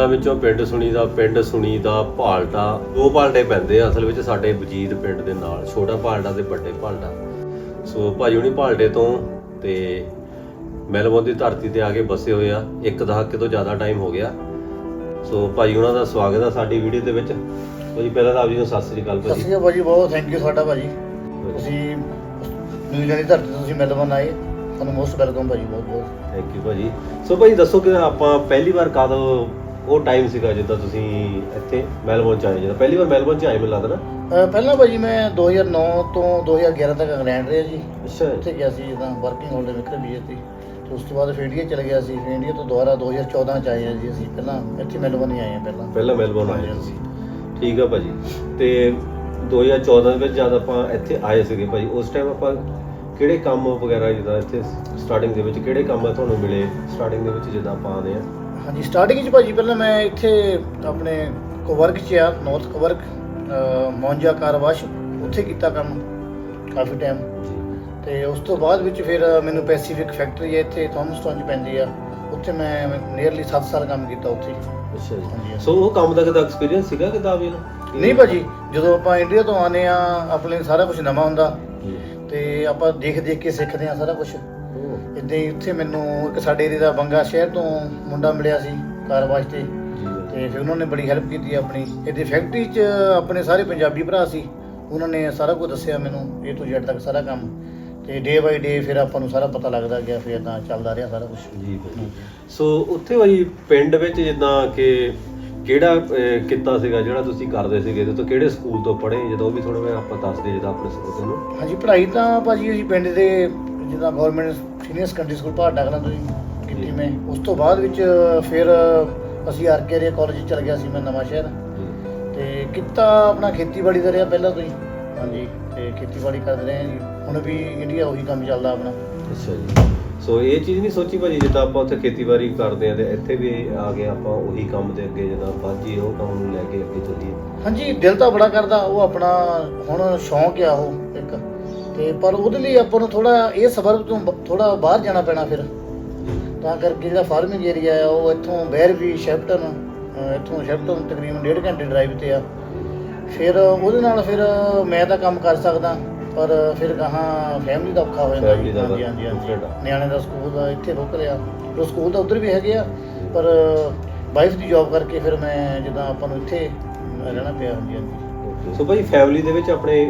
ਪਿੰਡਾਂ ਵਿੱਚੋਂ ਪਿੰਡ ਸੁਣੀ ਦਾ ਪਿੰਡ ਸੁਣੀ ਦਾ ਭਾਲਟਾ ਦੋ ਭਾਲਟੇ ਪੈਂਦੇ ਆ ਅਸਲ ਵਿੱਚ ਸਾਡੇ ਵਜੀਦ ਪਿੰਡ ਦੇ ਨਾਲ ਛੋਟਾ ਭਾਲਟਾ ਤੇ ਵੱਡੇ ਭਾਲਟਾ। ਸੋ ਭਾਜੀ ਹੁਣੀ ਭਾਲਟੇ ਤੋਂ ਤੇ ਮੈਲਬੌਰਨ ਦੀ ਧਰਤੀ ਤੇ ਆ ਕੇ ਬਸੇ ਹੋਏ ਆ ਇੱਕ ਦਹਾਕੇ ਤੋਂ ਜ਼ਿਆਦਾ ਟਾਈਮ ਹੋ ਗਿਆ। ਸੋ ਭਾਜੀ ਉਹਨਾਂ ਦਾ ਸਵਾਗਤ ਆ ਸਾਡੀ ਵੀਡੀਓ ਦੇ ਵਿੱਚ। ਭਾਜੀ ਪਹਿਲਾਂ ਤਾਂ ਆਪ ਜੀ ਨੂੰ ਸਤਿ ਸ੍ਰੀ ਅਕਾਲ ਸਤਿ ਭਾਜੀ ਸ਼੍ਰੀ ਅਕਾਲ ਭਾਜੀ ਬਹੁਤ ਥੈਂਕ ਯੂ ਤੁਹਾਡਾ ਭਾਜੀ। ਤੁਸੀਂ ਨਿਊਜ਼ੀਲੈਂਡ ਦੀ ਧਰਤੀ ਤੋਂ ਤੁਸੀਂ ਮੈਲਬੌਰਨ ਆਏ ਤੁਹਾਨੂੰ ਮੋਸਟ ਵੈਲਕਮ ਭਾਜੀ ਬਹੁਤ ਬਹੁਤ ਥੈਂਕ ਯੂ ਭਾਜੀ। ਸੋ ਭਾਜੀ ਦੱਸੋ ਕਿ ਆਪਾਂ ਪਹਿਲੀ ਵਾਰ ਕਦ ਉਹ ਟਾਈਮ ਸੀਗਾ ਜਿੱਦਾਂ ਤੁਸੀਂ ਇੱਥੇ ਮੈਲਬੌਰਨ ਚ ਆਏ ਜਦੋਂ ਪਹਿਲੀ ਵਾਰ ਮੈਲਬੌਰਨ ਚ ਆਏ ਮੈਨੂੰ ਲੱਗਦਾ ਨਾ? ਅਹ ਪਹਿਲਾਂ ਭਾਜੀ ਮੈਂ 2009 ਤੋਂ 2011 ਤੱਕ ਇੰਗਲੈਂਡ ਰਿਹਾ ਜੀ। ਅੱਛਾ। ਉੱਥੇ ਗਿਆ ਸੀ ਜਿੱਦਾਂ ਵਰਕਿੰਗ ਹੋਲਡਰ ਨਿਕਲ ਵੀਜ਼ੇ ਤੇ ਤੇ ਉਸ ਤੋਂ ਬਾਅਦ ਫਿਰ ਇੰਡੀਆ ਚਲੇ ਗਿਆ ਸੀ। ਫਿਰ ਇੰਡੀਆ ਤੋਂ ਦੁਬਾਰਾ 2014 ਚ ਆਏ ਹਾਂ ਜੀ ਅਸੀਂ ਪਹਿਲਾਂ। ਇੱਥੇ ਮੈਲਬੌਰਨ ਹੀ ਆਏ ਹਾਂ ਪਹਿਲਾਂ। ਪਹਿਲਾਂ ਮੈਲਬੌਰਨ ਆਏ ਤੁਸੀਂ। ਠੀਕ ਆ ਭਾਜੀ। ਤੇ 2014 ਦੇ ਵਿੱਚ ਜਦ ਆਪਾਂ ਇੱਥੇ ਆਏ ਸੀਗੇ ਭਾਜੀ ਉਸ ਟਾਈਮ ਆਪਾਂ ਕਿਹੜੇ ਕੰਮ ਵਗੈਰਾ ਜਿੱਦਾਂ ਇੱਥੇ ਸਟਾਰਟਿੰਗ ਦੇ ਵਿੱਚ ਕਿਹੜੇ ਕੰਮ ਤੁਹਾਨੂੰ ਮਿਲੇ? ਸਟਾਰਟਿੰਗ ਦੇ ਵਿੱਚ ਜਿੱਦਾਂ ਆਪਾਂ ਆਉਂਦੇ ਆ। ਹਾਂਜੀ ਸਟਾਰਟਿੰਗ 'ਚ ਭਾਜੀ ਪਹਿਲਾਂ ਮੈਂ ਇੱਥੇ ਆਪਣੇ ਕੋਵਰਕ 'ਚ ਆ ਨਾਰਥ ਕੋਵਰਕ ਮੌਂਜਾ ਕਾਰਵਾਸ਼ ਉੱਥੇ ਕੀਤਾ ਕੰਮ ਕਾਫੀ ਟਾਈਮ ਤੇ ਉਸ ਤੋਂ ਬਾਅਦ ਵਿੱਚ ਫਿਰ ਮੈਨੂੰ ਪੈਸੀਫਿਕ ਫੈਕਟਰੀ ਹੈ ਇੱਥੇ ਥਾਮਸਟਨ 'ਚ ਪੈਂਦੀ ਆ। ਉੱਥੇ ਮੈਂ ਨੀਅਰਲੀ 7 ਸਾਲ ਕੰਮ ਕੀਤਾ ਉੱਥੇ। ਅੱਛਾ ਹਾਂਜੀ। ਜੀ ਸੋ ਉਹ ਕੰਮ ਦਾ ਕਿਦਾ ਐਕਸਪੀਰੀਅੰਸ ਸੀਗਾ ਕਿਦਾਂ ਵੀ ਨਹੀਂ ਭਾਜੀ ਜਦੋਂ ਆਪਾਂ ਇੰਡੀਆ ਤੋਂ ਆਨੇ ਆ ਆਪਣੇ ਸਾਰਾ ਕੁਝ ਨਵਾਂ ਹੁੰਦਾ। ਤੇ ਆਪਾਂ ਦੇਖ ਦੇਖ ਕੇ ਸਿੱਖਦੇ ਆ ਸਾਰਾ ਕੁਝ ਇਦਾਂ ਹੀ ਉੱਥੇ ਮੈਨੂੰ ਇੱਕ ਸਾਡੇ ਏਰੀਆ ਦਾ ਬੰਗਾ ਸ਼ਹਿਰ ਤੋਂ ਮੁੰਡਾ ਮਿਲਿਆ ਸੀ ਕਾਰ ਵਾਸਤੇ। ਤੇ ਫਿਰ ਉਹਨਾਂ ਨੇ ਬੜੀ ਹੈਲਪ ਕੀਤੀ ਆਪਣੀ। ਇਹਦੀ ਫੈਕਟਰੀ 'ਚ ਆਪਣੇ ਸਾਰੇ ਪੰਜਾਬੀ ਭਰਾ ਸੀ। ਉਹਨਾਂ ਨੇ ਸਾਰਾ ਕੁਝ ਦੱਸਿਆ ਮੈਨੂੰ A ਤੋਂ Z ਤੱਕ ਸਾਰਾ ਕੰਮ। ਤੇ ਡੇ ਬਾਈ ਡੇ ਫਿਰ ਆਪਾਂ ਨੂੰ ਸਾਰਾ ਪਤਾ ਲੱਗਦਾ ਗਿਆ ਫਿਰ ਇਦਾਂ ਚੱਲਦਾ ਰਿਹਾ ਸਾਰਾ ਕੁਝ। ਜੀ ਸੋ ਉੱਥੇ ਭਾਜੀ ਪਿੰਡ ਵਿੱਚ ਜਿੱਦਾਂ ਕਿ ਕਿਹੜਾ ਅਹ, ਕਿੱਤਾ ਸੀਗਾ ਜਿਹੜਾ ਤੁਸੀਂ ਕਰਦੇ ਸੀਗੇ? ਤੇ ਤੋਂ ਕਿਹੜੇ ਸਕੂਲ ਤੋਂ ਪੜ੍ਹੇ? ਜਦੋਂ ਉਹ ਵੀ ਥੋੜਾ ਜਿਹਾ ਆਪਾਂ ਦੱਸ ਦੇ ਜਿੱਦਾਂ ਆਪਣੇ ਸਰੋਤਿਆਂ ਨੂੰ। ਹਾਂਜੀ ਪੜ੍ਹਾਈ ਤਾਂ ਭਾਜੀ ਅਸੀਂ ਪਿੰਡ ਦੇ ਜਿੱਦਾਂ government senior secondary school Bhata Kalan ਤੋਂ ਕੀਤੀ ਮੈਂ। ਉਸ ਤੋਂ ਬਾਅਦ ਵਿੱਚ ਫਿਰ ਅਸੀਂ ਆਰਕੇ ਏਰੀਆ ਕਾਲਜ ਚਲ ਗਿਆ ਸੀ ਮੈਂ ਨਵਾਂ ਸ਼ਹਿਰ। ਤੇ ਕਿੱਤਾ ਆਪਣਾ ਖੇਤੀਬਾੜੀ ਦਾ ਰਿਹਾ ਪਹਿਲਾਂ ਤੋਂ ਹੀ। ਹਾਂਜੀ ਤੇ ਖੇਤੀਬਾੜੀ ਕਰਦੇ ਰਹੇ ਜੀ। ਹੁਣ ਵੀ ਇੰਡੀਆ ਉਹੀ ਕੰਮ ਚੱਲਦਾ ਆਪਣਾ। ਅੱਛਾ ਜੀ। ਸੋ ਇਹ ਚੀਜ਼ ਨਹੀਂ ਸੋਚੀ ਭਾਜੀ ਜਿੱਦਾਂ ਆਪਾਂ ਉੱਥੇ ਖੇਤੀਬਾੜੀ ਕਰਦੇ ਆ ਤੇ ਇੱਥੇ ਵੀ ਆ ਗਏ ਆਪਾਂ ਉਹੀ ਕੰਮ ਦੇ ਅੱਗੇ ਜਿੱਦਾਂ ਬਾਜੀ ਉਹ ਕੰਮ ਨੂੰ ਲੈ ਕੇ ਅੱਗੇ ਚੱਲੀਏ। ਹਾਂਜੀ ਦਿਲ ਤਾਂ ਬੜਾ ਕਰਦਾ ਉਹ ਆਪਣਾ ਹੁਣ ਸ਼ੌਂਕ ਆ ਉਹ ਇੱਕ। ਤੇ ਪਰ ਉਹਦੇ ਲਈ ਆਪਾਂ ਨੂੰ ਥੋੜਾ ਇਹ ਸਬਰ ਤੋਂ ਥੋੜਾ ਬਾਹਰ ਜਾਣਾ ਪੈਣਾ ਫਿਰ। ਤਾਂ ਕਰਕੇ ਜਿਹੜਾ ਫਾਰਮਿੰਗ ਏਰੀਆ ਆ ਉਹ ਇੱਥੋਂ ਬਹਿਰ ਵੀ ਸ਼ੈਪਟਨ ਇੱਥੋਂ ਸ਼ੈਪਟਨ ਤਕਰੀਬਨ ਡੇਢ ਘੰਟੇ ਡਰਾਈਵ ਤੇ ਆ। ਫਿਰ ਉਹਦੇ ਨਾਲ ਫਿਰ ਮੈਂ ਤਾਂ ਕੰਮ ਕਰ ਸਕਦਾ ਪਰ ਫਿਰ ਗਾਹਾਂ ਫੈਮਿਲੀ ਦਾ ਔਖਾ ਹੋ ਜਾਂਦਾ ਦਾ ਹਾਂਜੀ ਹਾਂਜੀ। ਹਾਂਜੀ। ਨਿਆਣੇ ਦਾ ਸਕੂਲ ਦਾ ਇੱਥੇ ਰੁਕ ਰਿਹਾ। ਉਹ ਸਕੂਲ ਤਾਂ ਉਧਰ ਵੀ ਹੈਗੇ ਆ ਪਰ ਵਾਈਫ ਦੀ ਜੌਬ ਕਰਕੇ ਫਿਰ ਮੈਂ ਜਿੱਦਾਂ ਆਪਾਂ ਨੂੰ ਇੱਥੇ ਰਹਿਣਾ ਪਿਆ। ਹਾਂਜੀ ਹਾਂਜੀ। ਸੋ ਭਾਜੀ ਫੈਮਿਲੀ ਦੇ ਵਿੱਚ ਆਪਣੇ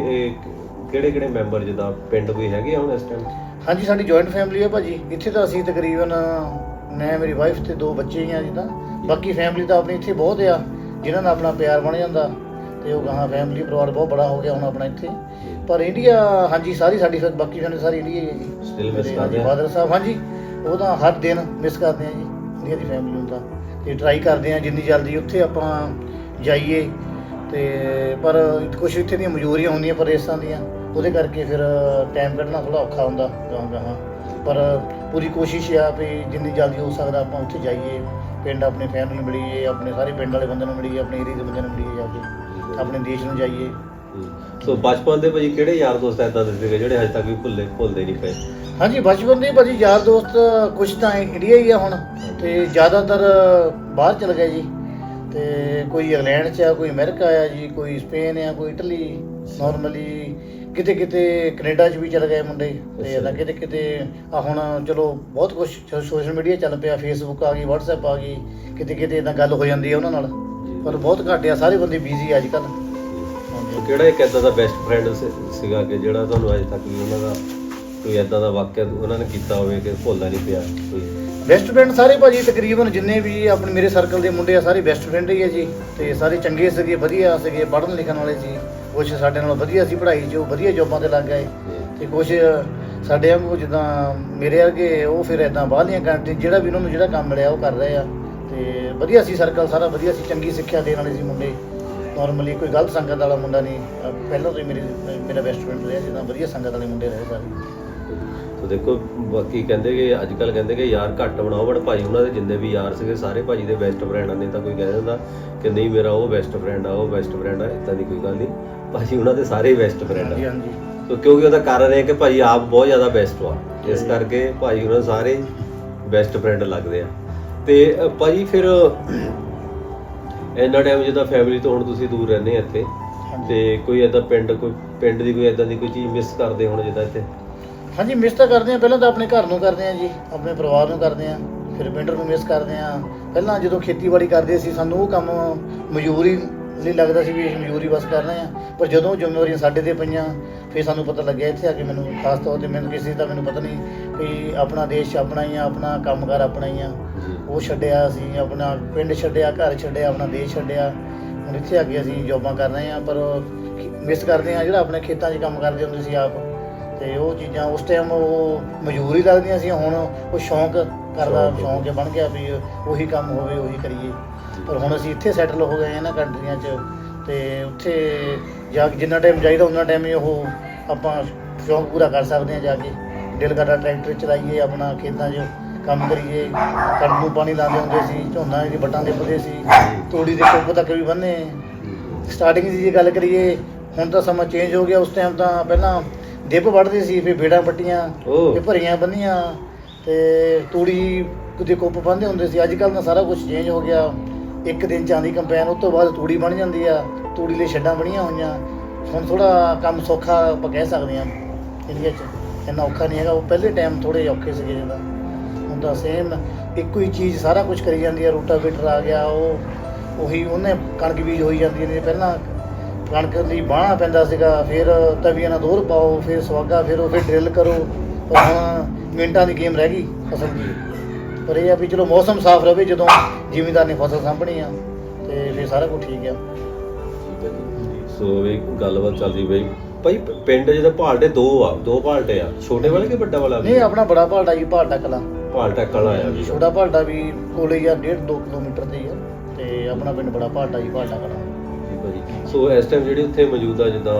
ਕਿਹੜੇ ਕਿਹੜੇ ਮੈਂਬਰ ਜਿੱਦਾਂ ਪਿੰਡ ਕੋਈ ਹੈਗੇ ਆ ਹੁਣ ਇਸ ਟਾਈਮ ਹਾਂਜੀ ਸਾਡੀ ਜੁਆਇੰਟ ਫੈਮਿਲੀ ਹੈ ਭਾਜੀ। ਇੱਥੇ ਤਾਂ ਅਸੀਂ ਤਕਰੀਬਨ ਮੈਂ ਮੇਰੀ ਵਾਈਫ ਤੇ ਦੋ ਬੱਚੇ ਹੀ ਆ ਜਿੱਦਾਂ। ਬਾਕੀ ਫੈਮਿਲੀ ਤਾਂ ਆਪਣੀ ਇੱਥੇ ਬਹੁਤ ਆ ਜਿਨ੍ਹਾਂ ਨਾਲ ਆਪਣਾ ਪਿਆਰ ਬਣ ਜਾਂਦਾ। ਤੇ ਉਹ ਗਾਹਾਂ ਫੈਮਿਲੀ ਪਰਿਵਾਰ ਬਹੁਤ ਬੜਾ ਹੋ ਗਿਆ ਹੁਣ ਆਪਣਾ ਇੱਥੇ। ਪਰ ਇੰਡੀਆ ਹਾਂਜੀ ਸਾਰੀ ਸਾਡੀ ਫਿਰ ਬਾਕੀ ਫੈਮਿਲੀ ਸਾਰੀ ਇੰਡੀਆ ਹੀ ਹੈ ਜੀ। Miss ਮੇਰੇ ਕਰਦੇ ਆ? ਫਾਦਰ ਸਾਹਿਬ ਹਾਂਜੀ ਉਹ ਤਾਂ ਹਰ ਦਿਨ ਮਿਸ ਕਰਦੇ ਆ ਜੀ ਇੰਡੀਆ ਦੀ ਫੈਮਿਲੀ ਨੂੰ ਤਾਂ। ਤੇ ਟਰਾਈ ਕਰਦੇ ਆ ਜਿੰਨੀ ਜਲਦੀ ਉੱਥੇ ਆਪਾਂ ਜਾਈਏ। ਤੇ ਪਰ ਕੁਝ ਇੱਥੇ ਦੀਆਂ ਮਜਬੂਰੀਆਂ ਹੁੰਦੀਆਂ ਪ੍ਰਦੇਸ਼ਾਂ ਦੀਆਂ। ਉਹਦੇ ਕਰਕੇ ਫਿਰ ਟਾਈਮ ਕੱਢਣਾ ਥੋੜਾ ਔਖਾ ਹੁੰਦਾ ਗਾਂ ਗਾਹਾਂ ਪਰ ਪੂਰੀ ਕੋਸ਼ਿਸ਼ ਆ ਵੀ ਜਿੰਨੀ ਜਲਦੀ ਹੋ ਸਕਦਾ ਆਪਾਂ ਉੱਥੇ ਜਾਈਏ ਪਿੰਡ ਆਪਣੇ ਫੈਮਿਲੀ ਨੂੰ ਮਿਲੀਏ ਆਪਣੇ ਸਾਰੇ ਪਿੰਡ ਵਾਲੇ ਬੰਦੇ ਨੂੰ ਮਿਲੀਏ ਆਪਣੇ ਏਰੀਆ ਦੇ ਬੰਦੇ ਨੂੰ ਮਿਲੀਏ ਜਾ ਕੇ ਆਪਣੇ ਦੇਸ਼ ਨੂੰ ਜਾਈਏ। ਸੋ ਬਚਪਨ ਦੇ ਭਾਜੀ ਕਿਹੜੇ ਯਾਰ ਦੋਸਤ ਐਦਾਂ ਦੇ ਸੀਗੇ ਜਿਹੜੇ ਹਜੇ ਤੱਕ ਵੀ ਭੁੱਲੇ ਭੁੱਲਦੇ ਨਹੀਂ ਪਏ? ਹਾਂਜੀ ਬਚਪਨ ਦੇ ਭਾਜੀ ਯਾਰ ਦੋਸਤ ਕੁਝ ਤਾਂ ਇੰਡੀਆ ਹੀ ਆ ਹੁਣ ਤੇ ਜ਼ਿਆਦਾਤਰ ਬਾਹਰ ਚਲ ਗਏ ਜੀ। ਤੇ ਕੋਈ ਇੰਗਲੈਂਡ ਚ ਆ ਕੋਈ ਅਮਰੀਕਾ ਆ ਜੀ ਕੋਈ ਸਪੇਨ ਆ ਕੋਈ ਇਟਲੀ ਨਾਰਮਲੀ ਕਿਤੇ ਕਿਤੇ ਕੈਨੇਡਾ ਚ ਵੀ ਚਲ ਗਏ ਮੁੰਡੇ ਤੇ ਇਦਾਂ ਕਿਤੇ ਕਿਤੇ ਆ ਹੁਣ ਚਲੋ ਬਹੁਤ ਕੁਝ ਸੋਸ਼ਲ ਮੀਡੀਆ ਚੱਲ ਪਿਆ ਫੇਸਬੁੱਕ ਆ ਗਈ WhatsApp ਆ ਗਈ ਕਿਤੇ ਕਿਤੇ ਇਦਾਂ ਗੱਲ ਹੋ ਜਾਂਦੀ ਹੈ ਉਹਨਾਂ ਨਾਲ। ਪਰ ਬਹੁਤ ਘੱਟ ਆ ਸਾਰੇ ਬੰਦੇ ਬਿਜ਼ੀ ਅੱਜ ਕੱਲ੍ਹ ਸੋ ਕਿਹੜਾ ਇੱਕ ਐਦਾਂ ਦਾ ਬੈਸਟ ਫਰੈਂਡ ਸੀਗਾ ਕਿ ਜਿਹੜਾ ਤੁਹਾਨੂੰ ਅਜੇ ਤੱਕ ਵੀ ਉਹਨਾਂ ਦਾ ਕੋਈ ਐਦਾਂ ਦਾ ਵਾਕਿਆ ਉਹਨਾਂ ਨੇ ਕੀਤਾ ਹੋਵੇ ਕਿ ਭੁੱਲਦਾ ਨਹੀਂ ਪਿਆ ਕੋਈ? ਬੈਸਟ ਫਰੈਂਡ ਸਾਰੇ ਭਾਜੀ ਤਕਰੀਬਨ ਜਿੰਨੇ ਵੀ ਆਪਣੇ ਮੇਰੇ ਸਰਕਲ ਦੇ ਮੁੰਡੇ ਆ ਸਾਰੇ ਬੈਸਟ ਫਰੈਂਡ ਹੀ ਆ ਜੀ ਤੇ ਸਾਰੇ ਚੰਗੇ ਸੀਗੇ ਵਧੀਆ ਸੀਗੇ ਪੜ੍ਹਨ ਲਿਖਣ ਵਾਲੇ ਸੀ। ਕੁਝ ਸਾਡੇ ਨਾਲ ਵਧੀਆ ਸੀ ਪੜ੍ਹਾਈ 'ਚ ਉਹ ਵਧੀਆ ਜੋਬਾਂ ਤੇ ਲੱਗ ਗਏ ਤੇ ਕੁਝ ਸਾਡੇ ਵਾਂਗੂ ਜਿੱਦਾਂ ਮੇਰੇ ਵਰਗੇ ਉਹ ਫਿਰ ਇਦਾਂ ਬਾਹਰਲੀਆਂ ਕੰਟਰੀ ਜਿਹੜਾ ਵੀ ਉਹਨਾਂ ਨੂੰ ਜਿਹੜਾ ਕੰਮ ਮਿਲਿਆ ਉਹ ਕਰ ਰਹੇ ਆ। ਤੇ ਵਧੀਆ ਸੀ ਸਰਕਲ ਸਾਰਾ ਵਧੀਆ ਸੀ ਚੰਗੀ ਸਿੱਖਿਆ ਦੇਣ ਵਾਲੇ ਸੀ ਮੁੰਡੇ। ਨਾਰਮਲੀ ਕੋਈ ਗਲਤ ਸੰਗਤ ਵਾਲਾ ਮੁੰਡਾ ਨਹੀਂ। ਪਹਿਲਾਂ ਤੋਂ ਹੀ ਮੇਰੀ ਮੇਰਾ ਬੈਸਟ ਫਰੈਂਡ ਰਿਹਾ ਜਿੱਦਾਂ ਵਧੀਆ ਸੰਗਤ ਵਾਲੇ ਮੁੰਡੇ ਰਹੇ ਸਾਰੇ। ਸੋ ਦੇਖੋ ਬਾਕੀ ਕਹਿੰਦੇ ਕਿ ਅੱਜ ਕੱਲ ਕਹਿੰਦੇ ਕਿ ਯਾਰ ਘੱਟ ਬਣਾਓ ਬਟ ਭਾਈ ਉਹਨਾਂ ਦੇ ਜਿੰਨੇ ਵੀ ਯਾਰ ਸੀਗੇ ਸਾਰੇ ਭਾਜੀ ਦੇ ਬੈਸਟ ਫਰੈਂਡ ਨੇ ਤਾਂ ਕੋਈ ਕਹਿ ਦਿੰਦਾ ਕਿ ਨਹੀਂ ਮੇਰਾ ਉਹ ਬੈਸਟ ਫਰੈਂਡ ਆ ਉਹ ਬੈਸਟ ਫਰੈਂਡ ਆ ਇਦਾਂ ਦੀ ਕੋਈ ਗੱਲ ਨਹੀਂ। ਭਾਜੀ ਉਹਨਾਂ ਦੇ ਸਾਰੇ ਬੈਸਟ ਫਰੈਂਡ ਆ। ਹਾਂਜੀ ਸੋ ਕਿਉਂਕਿ ਉਹਦਾ ਕਾਰਨ ਹੈ ਕਿ ਭਾਜੀ ਆਪ ਬਹੁਤ ਜ਼ਿਆਦਾ ਬੈਸਟ ਆ ਇਸ ਕਰਕੇ ਭਾਜੀ ਉਹਨਾਂ ਸਾਰੇ ਬੈਸਟ ਫਰੈਂਡ ਲੱਗਦੇ ਆ। ਤੇ ਅ, ਭਾਜੀ ਫਿਰ ਇੰਨਾ ਟਾਈਮ ਜਿੱਦਾਂ ਫੈਮਿਲੀ ਤੋਂ ਹੁਣ ਤੁਸੀਂ ਦੂਰ ਰਹਿੰਦੇ ਆ ਇੱਥੇ ਤੇ ਕੋਈ ਏਦਾਂ ਪਿੰਡ ਕੋਈ ਪਿੰਡ ਦੀ ਕੋਈ ਏਦਾਂ ਦੀ ਕੋਈ ਚੀਜ਼ ਮਿਸ ਕਰਦੇ ਹੁਣ ਜਿੱਦਾਂ ਇੱਥੇ? ਹਾਂਜੀ ਮਿਸ ਤਾਂ ਕਰਦੇ ਆ। ਪਹਿਲਾਂ ਤਾਂ ਆਪਣੇ ਘਰ ਨੂੰ ਕਰਦੇ ਆ ਜੀ ਆਪਣੇ ਪਰਿਵਾਰ ਨੂੰ ਕਰਦੇ ਆ। ਫਿਰ ਪਿੰਡ ਨੂੰ ਮਿਸ ਕਰਦੇ ਆ। ਪਹਿਲਾਂ ਜਦੋਂ ਖੇਤੀਬਾੜੀ ਕਰਦੇ ਸੀ ਸਾਨੂੰ ਉਹ ਕੰਮ ਮਜ਼ਦੂਰੀ ਲਈ ਲੱਗਦਾ ਸੀ ਵੀ ਅਸੀਂ ਮਜ਼ਦੂਰੀ ਬਸ ਕਰ ਰਹੇ ਆ ਪਰ ਜਦੋਂ ਜ਼ਿੰਮੇਵਾਰੀਆਂ ਸਾਡੇ ਤੇ ਪਈਆਂ ਫਿਰ ਸਾਨੂੰ ਪਤਾ ਲੱਗਿਆ ਇੱਥੇ ਆ ਕੇ ਮੈਨੂੰ ਖਾਸ ਤੌਰ ਤੇ ਮੈਨੂੰ ਕਿਸੇ ਦਾ ਮੈਨੂੰ ਪਤਾ ਨਹੀਂ ਵੀ ਆਪਣਾ ਦੇਸ਼ ਆਪਣਾ ਹੀ ਆ ਆਪਣਾ ਕੰਮਕਾਰ ਆਪਣਾ ਹੀ ਆ। ਉਹ ਛੱਡਿਆ ਅਸੀਂ ਆਪਣਾ ਪਿੰਡ ਛੱਡਿਆ ਘਰ ਛੱਡਿਆ ਆਪਣਾ ਦੇਸ਼ ਛੱਡਿਆ। ਹੁਣ ਇੱਥੇ ਆ ਕੇ ਅਸੀਂ ਜੌਬਾਂ ਕਰ ਰਹੇ ਆ ਪਰ ਮਿਸ ਕਰਦੇ ਆ ਜਿਹੜਾ ਆਪਣੇ ਖੇਤਾਂ 'ਚ ਕੰਮ ਕਰਦੇ ਹੁੰਦੇ ਸੀ ਆਪ। ਤੇ ਉਹ ਚੀਜ਼ਾਂ ਉਸ ਟਾਈਮ ਉਹ ਮਜ਼ਦੂਰੀ ਲੱਗਦੀਆਂ ਸੀ ਹੁਣ ਉਹ ਸ਼ੌਂਕ ਕਰਦਾ ਸ਼ੌਂਕ। ਬਣ ਗਿਆ ਵੀ ਉਹੀ ਕੰਮ ਹੋਵੇ ਉਹੀ ਕਰੀਏ। ਪਰ ਹੁਣ ਅਸੀਂ ਇੱਥੇ ਸੈਟਲ ਹੋ ਗਏ ਆ ਨਾ ਕੰਟਰੀਆਂ 'ਚ ਤੇ ਉੱਥੇ ਜਾ ਕੇ ਜਿੰਨਾ ਟਾਈਮ ਚਾਹੀਦਾ ਉਹਨਾਂ ਟਾਈਮ ਹੀ ਉਹ ਆਪਾਂ ਸ਼ੌਂਕ ਪੂਰਾ ਕਰ ਸਕਦੇ ਆ ਜਾ ਕੇ। ਦਿਲ ਕਰਦਾ ਟਰੈਕਟਰ ਚਲਾਈਏ ਆਪਣਾ ਖੇਤਾਂ 'ਚ ਕੰਮ ਕਰੀਏ। ਕਣਕ ਨੂੰ ਪਾਣੀ ਲਾਉਂਦੇ ਹੁੰਦੇ ਸੀ ਝੋਨਾ ਦੀ ਵੱਟਾਂ ਦੇ ਪਦੇ ਸੀ। ਤੂੜੀ ਦੇ ਕੁੱਪ ਤੱਕ ਵੀ ਬੰਨੇ ਸਟਾਰਟਿੰਗ ਦੀ ਜੇ ਗੱਲ ਕਰੀਏ ਹੁਣ ਤਾਂ ਸਮਾਂ ਚੇਂਜ ਹੋ ਗਿਆ ਉਸ ਟਾਈਮ ਤਾਂ ਪਹਿਲਾਂ ਡਿੱਬ ਵੱਢਦੇ ਸੀ ਫਿਰ ਬੇੜਾਂ ਪੱਟੀਆਂ ਤੇ ਭਰੀਆਂ ਬੰਨੀਆਂ। ਤੇ ਤੂੜੀ ਦੇ ਕੁੱਪ ਬੰਨ੍ਹਦੇ ਹੁੰਦੇ ਸੀ। ਅੱਜ ਕੱਲ੍ਹ ਤਾਂ ਸਾਰਾ ਕੁਝ ਚੇਂਜ ਹੋ ਗਿਆ। ਇੱਕ ਦਿਨ ਚ ਆਂਦੀ ਕੰਪੈਨ, ਉਸ ਤੋਂ ਬਾਅਦ ਤੂੜੀ ਬਣ ਜਾਂਦੀ ਆ, ਤੂੜੀ ਲਈ ਛੱਡਾਂ ਬਣੀਆਂ ਹੋਈਆਂ। ਹੁਣ ਥੋੜਾ ਕੰਮ ਸੌਖਾ ਆਪਾਂ ਕਹਿ ਸਕਦੇ ਹਾਂ ਇੰਡੀਆ 'ਚ ਇੰਨਾ ਔਖਾ ਨਹੀਂ ਹੈਗਾ। ਉਹ ਪਹਿਲੇ ਟਾਈਮ ਥੋੜੇ ਔਖੇ ਸੀਗੇ ਜਿੱਦਾਂ। ਹੁਣ ਤਾਂ ਸੇਮ ਇੱਕੋ ਹੀ ਚੀਜ਼ ਸਾਰਾ ਕੁਝ ਕਰੀ ਜਾਂਦੀ ਆ, ਰੂਟਾਵੇਟਰ ਆ ਗਿਆ, ਉਹ, ਉਹੀ ਉਹਨੇ ਕਣਕ ਬੀਜ ਹੋਈ ਜਾਂਦੀ ਨੇ ਪਹਿਲਾਂ। ਕਣਕ ਲਈ ਬਾਹਣਾ ਪੈਂਦਾ ਸੀਗਾ, ਫਿਰ ਤਵੀਆਂ ਨਾਲ ਦੋਰ ਪਾਓ, ਫਿਰ ਸਵਾਗਾ ਫਿਰ ਉਹ ਫਿਰ ਡਰਿਲ ਕਰੋ। ਹੁਣ ਮਿੰਟਾਂ ਦੀ ਗੇਮ ਰਹਿ ਗਈ ਫਸਲ ਦੀ। ਪਰ ਇਹ ਆ ਵੀ ਚਲੋ ਮੌਸਮ ਸਾਫ਼ ਰਵੇ ਜਦੋਂ ਜ਼ਿਮੀਂਦਾਰ ਨੇ ਫਸਲ ਸਾਂਭਣੀ ਆ ਤੇ ਫਿਰ ਸਾਰਾ ਕੁਝ ਠੀਕ ਆ। ਠੀਕ ਹੈ ਜੀ। ਸੋ ਇਹ ਗੱਲਬਾਤ ਚੱਲਦੀ ਬਈ ਭਾਈ ਪਿੰਡ ਜਿਹਦਾ ਭਾਲਟੇ ਦੋ ਆ ਦੋ ਭਾਲਟੇ ਆ। ਛੋਟੇ ਵਾਲੇ ਕਿ ਵੱਡਾ ਵਾਲਾ? ਨਹੀਂ ਆਪਣਾ ਬੜਾ ਭਾਲਡਾ ਜੀ ਭਾਲਡਾ ਕਲਾ। ਭਾਲਟਾ ਕਲਾ ਆ ਵੀ ਛੋਟਾ ਭਾਲਡਾ ਵੀ ਕੋਲੇ ਹੀ ਆ 1.5 2 ਕਿਲੋਮੀਟਰ ਤੇ ਹੀ ਆ। ਤੇ ਆਪਣਾ ਪਿੰਡ ਬੜਾ ਭਾਲਡਾ ਜੀ ਭਾਲਡਾ ਕਲਾ। ਠੀਕ ਹੈ ਜੀ ਸੋ ਇਸ ਟਾਈਮ ਜਿਹੜੀ ਉੱਥੇ ਮੌਜੂਦਾ ਜਿੱਦਾਂ